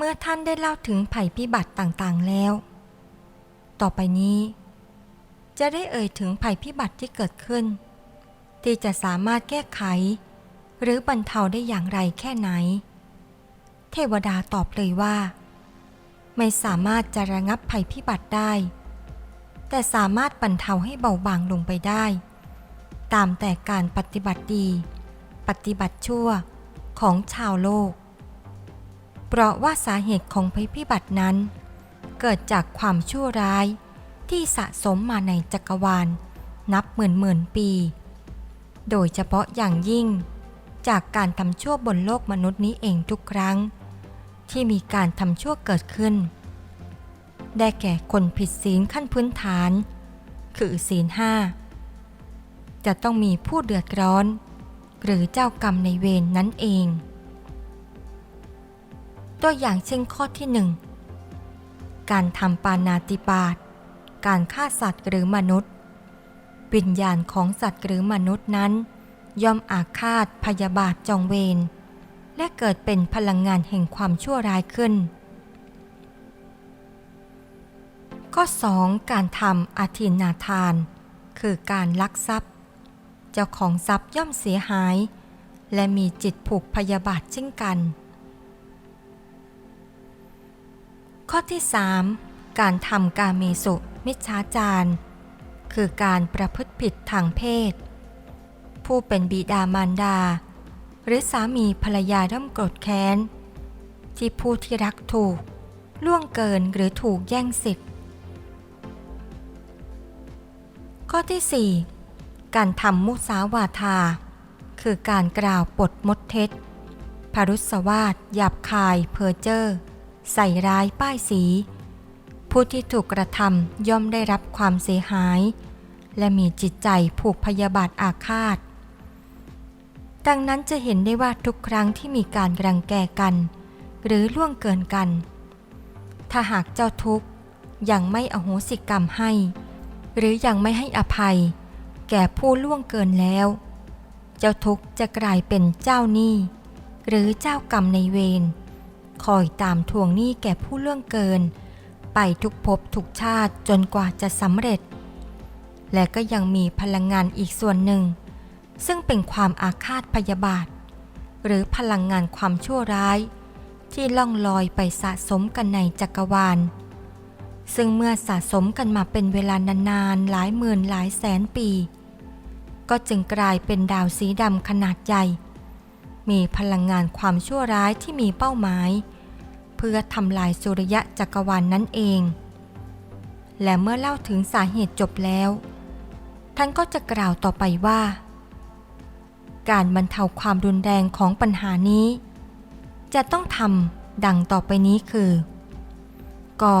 เมื่อท่านได้เล่าถึงภัยพิบัติต่างๆแล้ว ต่อไปนี้ จะได้เอ่ยถึงภัยพิบัติที่เกิดขึ้น ที่จะสามารถแก้ไข หรือบรรเทาได้อย่างไรแค่ไหน เทวดาตอบเลยว่า ไม่สามารถจะระงับภัยพิบัติได้ แต่สามารถบรรเทาให้เบาบางลงไปได้ ตามแต่การปฏิบัติดี ปฏิบัติชั่วของชาวโลก เพราะว่าสาเหตุของภัยพิบัตินั้น เกิดจากความชั่วร้ายที่สะสมมาในจักรวาล นับหมื่นหมื่นปี โดยเฉพาะอย่างยิ่ง จากการทำชั่วบนโลกมนุษย์นี้เองทุกครั้ง ที่มีการทำชั่วเกิดขึ้น ได้แก่คนผิดศีลขั้นพื้นฐาน คือศีลห้าจะต้องมีผู้เดือดร้อน หรือเจ้ากรรมในเวรนนั่นเอง ตัวอย่างเช่นข้อที่หนึ่งการทำปานาติบาต การฆ่าสัตว์หรือมนุษย์ วิญญาณของสัตว์หรือมนุษย์นั้น ย่อมอาฆาตพยาบาทจองเวร และเกิดเป็นพลังงานแห่งความชั่วร้ายขึ้น ข้อ 2 การทำอาทินนาทาน คือการลักทรัพย์ เจ้าของทรัพย์ย่อมเสียหาย และมีจิตผูกพยาบาทเช่นกัน ข้อที่ 3 การทำการเมสุมิจฉาจารคือการประพฤติผิดทางเพศ ผู้เป็นบิดามารดา หรือสามีภรรยาย่อมโกรธแค้น ที่ผู้ที่รักถูก ล่วงเกินหรือถูกแย่งสิทธิ์ ข้อที่ 4 การทำมุสาวาทา คือการกล่าวปดมดเท็จพารุสวาทหยาบคายเพอเจอร์ ใส่ร้ายป้ายสี ผู้ที่ถูกกระทำย่อมได้รับความเสียหาย และมีจิตใจผูกพยาบาทอาฆาต ดังนั้นจะเห็นได้ว่าทุกครั้งที่มีการรังแกกัน หรือล่วงเกินกัน ถ้าหากเจ้าทุกข์ยังไม่อโหสิกรรมให้ หรือยังไม่ให้อภัย แก่ผู้ล่วงเกินแล้ว เจ้าทุกข์จะกลายเป็นเจ้าหนี้หรือเจ้ากรรมในเวร คอยตามทวงหนี้แก่ผู้ล่วงเกิน ไปทุกภพทุกชาติจนกว่าจะสำเร็จ และก็ยังมีพลังงานอีกส่วนหนึ่ง ซึ่งเป็นความอาฆาตพยาบาท หรือพลังงานความชั่วร้าย ที่ล่องลอยไปสะสมกันในจักรวาล ซึ่งเมื่อสะสมกันมาเป็นเวลานานๆหลายหมื่นหลายแสนปี ก็จึงกลายเป็นดาวสีดำขนาดใหญ่ มีพลังงานความชั่วร้ายที่มีเป้าหมาย เพื่อทำลายสุริยะจักรวาลนนั่นเอง และเมื่อเล่าถึงสาเหตุจบแล้ว ท่านก็จะกล่าวต่อไปว่า การบรรเทาความรุนแรงของปัญหานี้ จะต้องทำดังต่อไปนี้คือกอ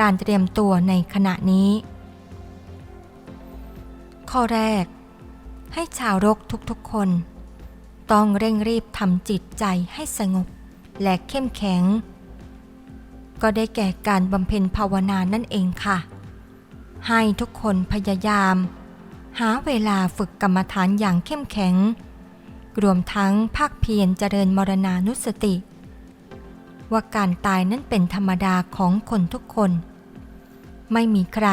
การเตรียมตัวในขณะนี้ ข้อแรก ให้ชาวรกทุกๆคน ต้องเร่งรีบทำจิตใจให้สงบ และเข้มแข็ง ก็ได้แก่การบำเพ็ญภาวนานั่นเองค่ะ ให้ทุกคนพยายาม หาเวลาฝึกกรรมฐานอย่างเข้มแข็ง รวมทั้งภาคเพียรเจริญมรณานุสติ ว่าการตายนั้นเป็นธรรมดาของคนทุกคน ไม่มีใคร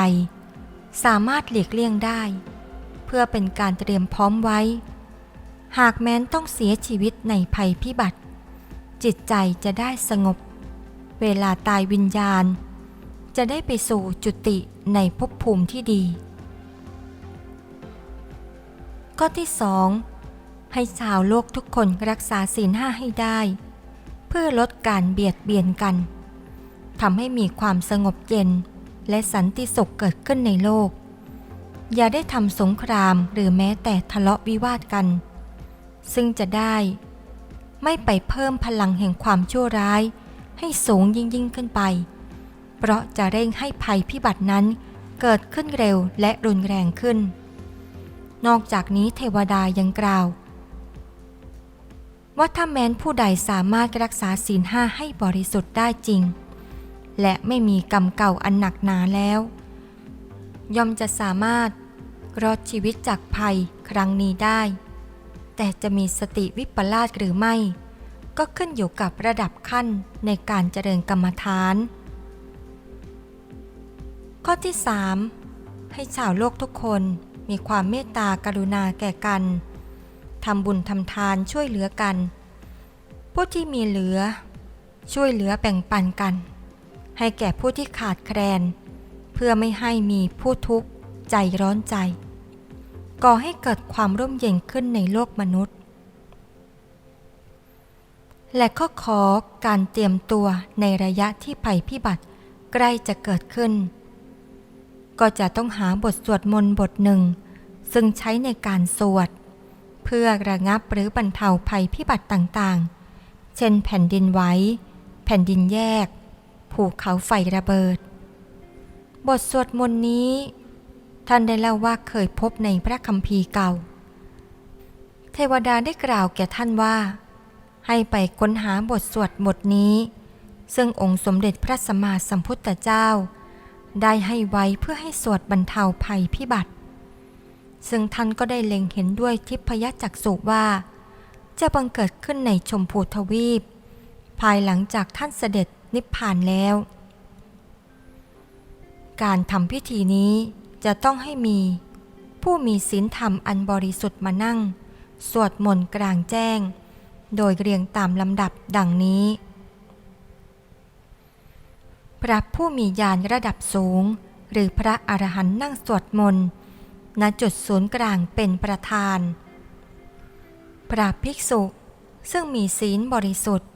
สามารถหลีกเลี่ยงได้ เพื่อเป็นการเตรียมพร้อมไว้ หากแม้นต้องเสียชีวิตในภัยพิบัติ จิตใจจะได้สงบ เวลาตายวิญญาณ จะได้ไปสู่จุติในภพภูมิที่ดี ข้อที่สองให้ชาวโลกทุกคนรักษาศีลห้าให้ได้ เพื่อลดการเบียดเบียนกันทำให้มีความสงบเย็น และสันติสุขเกิดขึ้นในโลก อย่าได้ทำสงครามหรือแม้แต่ทะเลาะวิวาทกัน ซึ่งจะได้ ไม่ไปเพิ่มพลังแห่งความชั่วร้าย ให้สูงยิ่งยิ่งขึ้นไป เพราะจะเร่งให้ภัยพิบัตินั้นเกิดขึ้นเร็วและรุนแรงขึ้น นอกจากนี้เทวดายังกล่าว ว่าถ้าแม้นผู้ใดสามารถรักษาศีลห้าให้บริสุทธิ์ได้จริง และไม่มีกรรมเก่าอันหนักหนาแล้ว ย่อมจะสามารถรอดชีวิตจากภัยครั้งนี้ได้ แต่จะมีสติวิปลาสหรือไม่ ก็ขึ้นอยู่กับระดับขั้นในการเจริญกรรมฐาน ข้อที่ 3 ให้ชาวโลกทุกคนมีความเมตตากรุณาแก่กันทำบุญทำทานช่วยเหลือกัน ผู้ที่มีเหลือ ช่วยเหลือแบ่งปันกัน ให้แก่ผู้ที่ขาดแคลน เพื่อไม่ให้มีผู้ทุกข์ใจร้อนใจ ก่อให้เกิดความร่มเย็นขึ้นในโลกมนุษย์ และข้อขอการเตรียมตัวในระยะที่ภัยพิบัติใกล้จะเกิดขึ้น ก็จะต้องหาบทสวดมนต์บทหนึ่ง ซึ่งใช้ในการสวด เพื่อระงับหรือบรรเทาภัยพิบัติต่างๆ เช่นแผ่นดินไหวแผ่นดินแยก ภูเขาไฟระเบิด บทสวดมนต์นี้ ท่านได้เล่าว่าเคยพบในพระคัมภีร์เก่า เทวดาได้กล่าวแก่ท่านว่า ให้ไปค้นหาบทสวดบทนี้ ซึ่งองค์สมเด็จพระสัมมาสัมพุทธเจ้า ได้ให้ไว้เพื่อให้สวดบรรเทาภัยพิบัติ ซึ่งท่านก็ได้เล็งเห็นด้วยทิพยจักษุว่า จะบังเกิดขึ้นในชมพูทวีป ภายหลังจากท่านเสด็จนิพพานแล้ว การทำพิธีนี้ จะต้องให้มี ผู้มีศีลธรรมอันบริสุทธิ์มานั่ง สวดมนต์กลางแจ้ง โดยเรียงตามลำดับดังนี้ พระผู้มีญาณระดับสูง หรือพระอรหันต์นั่งสวดมนต์ณจุดศูนย์กลางเป็นประธาน พระภิกษุซึ่งมีศีลบริสุทธิ์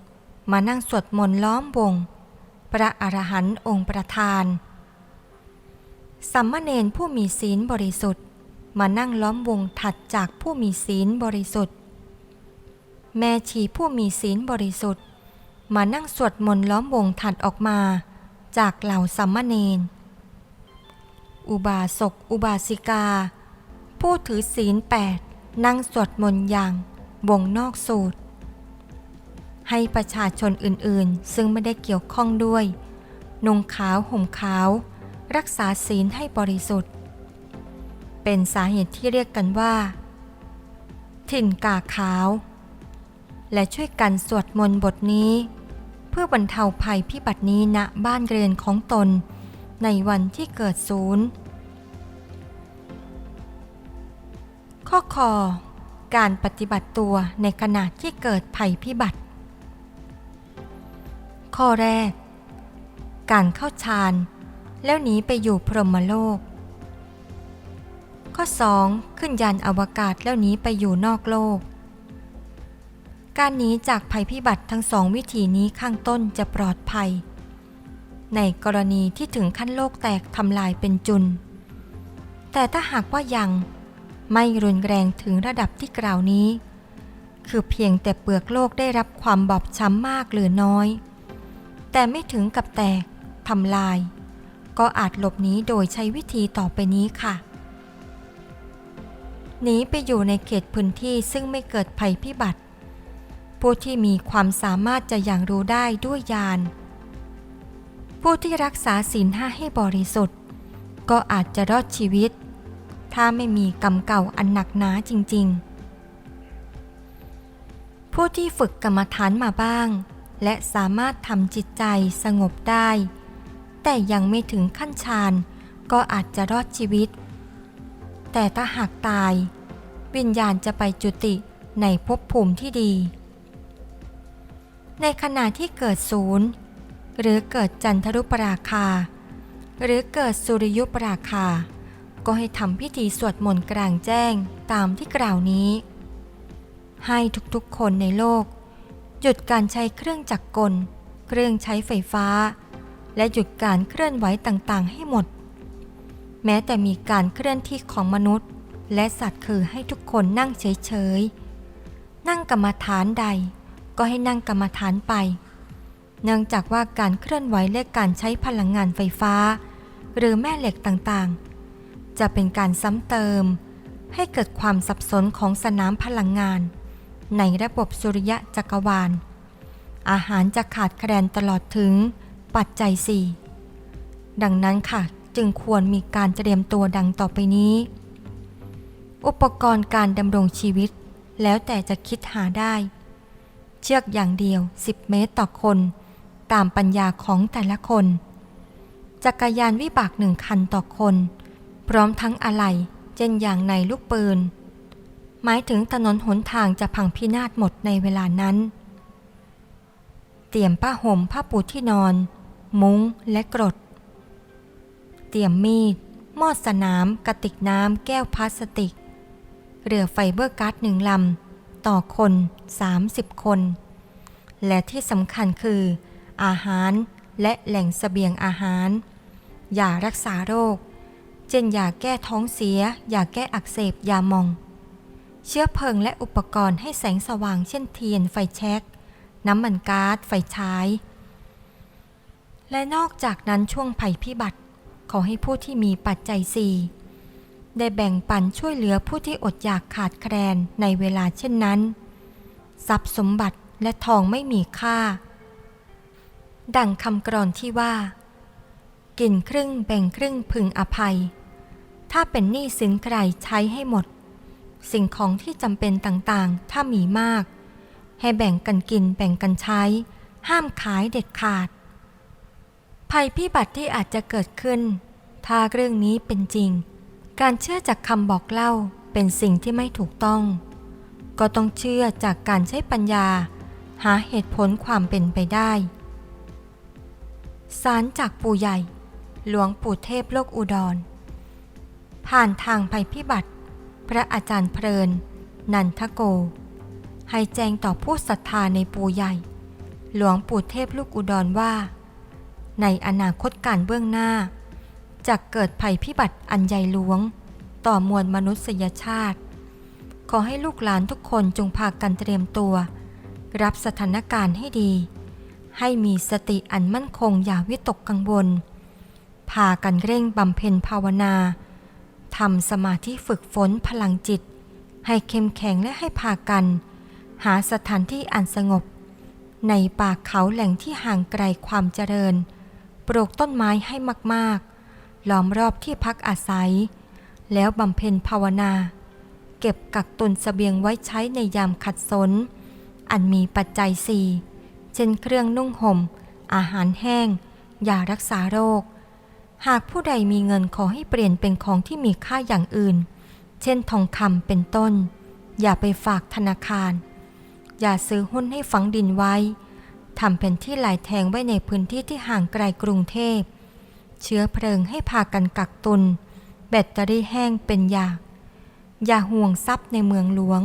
มานั่งสวดมนต์ล้อมวง พระอรหันต์องค์ประธาน สัมมาเนนผู้มีศีลบริสุทธิ์ มานั่งล้อมวงถัดจากผู้มีศีลบริสุทธิ์ แม่ชีผู้มีศีลบริสุทธิ์ มานั่งสวดมนต์ล้อมวงถัดออกมา จากเหล่าสัมมาเนนอุบาสกอุบาสิกา ผู้ถือศีลแปดนั่งสวดมนต์อย่าง วงนอกสูตร ให้ประชาชนอื่นๆ ซึ่งไม่ได้เกี่ยวข้องด้วย นุ่งขาวห่มขาว รักษาศีลให้บริสุทธิ์ เป็นสาเหตุที่เรียกกันว่า ถิ่นกาขาว และช่วยกันสวดมนต์บทนี้ เพื่อบรรเทาภัยพิบัตินี้ณบ้านเรือนของตน ในวันที่เกิดศูนย์ข้อคอการปฏิบัติตัวในขณะที่เกิดภัยพิบัติ ข้อแรก การเข้าฌาน แล้วหนีไปอยู่พรหมโลก ข้อ 2. ขึ้นยานอวกาศแล้วหนีไปอยู่นอกโลก การหนีจากภัยพิบัติทั้งสองวิธีนี้ข้างต้นจะปลอดภัย ในกรณีที่ถึงขั้นโลกแตกทำลายเป็นจุน แต่ถ้าหากว่ายังไม่รุนแรงถึงระดับที่กล่าวนี้ คือเพียงแต่เปลือกโลกได้รับความบอบช้ำมากหรือน้อย แต่ไม่ถึงกับแตกทำลาย ก็อาจหลบหนีโดยใช้วิธีต่อไปนี้ค่ะ หนีไปอยู่ในเขตพื้นที่ซึ่งไม่เกิดภัยพิบัติ ผู้ที่มีความสามารถจะอย่างรู้ได้ด้วยญาณ ผู้ที่รักษาศีลห้าให้บริสุทธิ์ ก็อาจจะรอดชีวิต ถ้าไม่มีกรรมเก่าอันหนักหนาจริง ๆ ผู้ที่ฝึกกรรมฐานมาบ้างและสามารถทำจิตใจสงบได้ แต่ยังไม่ถึงขั้นฌานก็อาจจะรอดชีวิต แต่ถ้าหากตาย วิญญาณจะไปจุติในภพภูมิที่ดี ในขณะที่เกิดศูนย์ หรือเกิดจันทรุปราคา หรือเกิดสุริยุปราคา ก็ให้ทำพิธีสวดมนต์กลางแจ้งตามที่กล่าวนี้ ให้ทุกๆคนในโลก หยุดการใช้เครื่องจักรกล เครื่องใช้ไฟฟ้า และหยุดการเคลื่อนไหวต่างๆ ให้หมด แม้แต่มีการเคลื่อนที่ของมนุษย์ และสัตว์คือให้ทุกคนนั่งเฉยๆ นั่งกรรมฐานใด ก็ให้นั่งกรรมฐานไป เนื่องจากว่าการเคลื่อนไหวและการใช้พลังงานไฟฟ้า หรือแม่เหล็กต่างๆ จะเป็นการซ้ำเติม ให้เกิดความสับสนของสนามพลังงาน ในระบบสุริยะจักรวาลอาหารจะขาดแคลนตลอดถึง ปัจจัย 4 ดังนั้นค่ะจึงควรมีการเตรียมตัวดังต่อไปนี้ อุปกรณ์การดำรงชีวิต แล้วแต่จะคิดหาได้ เชือกอย่างเดียว 10 เมตรต่อคน ตามปัญญาของแต่ละคน จักรยานวิบากหนึ่งคันต่อคน พร้อมทั้งอะไหล่เช่นอย่างในลูกปืน หมายถึงถนนหนทางจะพังพินาศหมดในเวลานั้น เตรียมผ้าห่มผ้าปูที่นอน มุ้งและกรด เตรียมมีดหม้อสนาม กระติกน้ำ แก้วพลาสติก เรือไฟเบอร์การ์ดหนึ่งลำ ต่อคน 30 คน และที่สำคัญคือ อาหารและแหล่งเสบียงอาหาร ยารักษาโรคเช่นยาแก้ท้องเสีย ยาแก้อักเสบ ยามอง เชื้อเพลิงและอุปกรณ์ให้แสงสว่างเช่นเทียนไฟแช็ก น้ำมันก๊าซไฟฉาย และนอกจากนั้นช่วงภัยพิบัติ ขอให้ผู้ที่มีปัจจัยสี่ได้แบ่งปันช่วยเหลือผู้ที่อดอยากขาดแคลนในเวลาเช่นนั้น ทรัพย์สมบัติและทองไม่มีค่า ดังคำกรอนที่ว่า กินครึ่งแบ่งครึ่งพึงอภัย ถ้าเป็นหนี้สินใครใช้ให้หมด สิ่งของที่จำเป็นต่างๆ ถ้ามีมาก ให้แบ่งกันกินแบ่งกันใช้ ห้ามขายเด็ดขาด ภัยพิบัติที่อาจจะเกิดขึ้น ถ้าเรื่องนี้เป็นจริง การเชื่อจากคำบอกเล่าเป็นสิ่งที่ไม่ถูกต้อง ก็ต้องเชื่อจากการใช้ปัญญา หาเหตุผลความเป็นไปได้สารจากปู่ใหญ่ หลวงปู่เทพโลกอุดร ผ่านทางภัยพิบัติ พระอาจารย์เพลิน นันทโก ให้แจ้งต่อผู้ศรัทธาในปู่ใหญ่ หลวงปู่เทพลูกอุดรว่า ในอนาคตการเบื้องหน้าจะเกิดภัยพิบัติอันใหญ่หลวง ต่อมวลมนุษยชาติ ขอให้ลูกหลานทุกคนจงพากันเตรียมตัว รับสถานการณ์ให้ดี ให้มีสติอันมั่นคงอย่าวิตกกังวล พากันเร่งบำเพ็ญภาวนาทำสมาธิฝึกฝนพลังจิต ให้เข้มแข็งและให้พากัน หาสถานที่อันสงบ ในป่าเขาแหล่งที่ห่างไกลความเจริญ ปลูกต้นไม้ให้มากๆ ล้อมรอบที่พักอาศัย แล้วบำเพ็ญภาวนา เก็บกักตุนเสบียงไว้ใช้ในยามขัดสน อันมีปัจจัยสี่เช่นเครื่องนุ่งห่ม อาหารแห้งยารักษาโรค หากผู้ใดมีเงินขอให้เปลี่ยนเป็นของที่มีค่าอย่างอื่น เช่นทองคำเป็นต้น อย่าไปฝากธนาคาร อย่าซื้อหุ้นให้ฝังดินไว้ ทำเป็นที่หลายแทงไว้ในพื้นที่ที่ห่างไกลกรุงเทพ เชื้อเพลิงให้พากันกักตุน แบตเตอรี่แห้งเป็นยากอย่าห่วงทรัพย์ในเมืองหลวง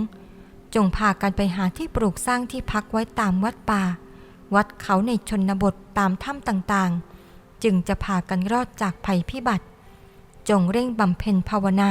จงพากันไปหาที่ปลูกสร้างที่พักไว้ตามวัดป่า วัดเขาในชนบทตามถ้ำต่างๆ จึงจะพากันรอดจากภัยพิบัติ จงเร่งบำเพ็ญภาวนา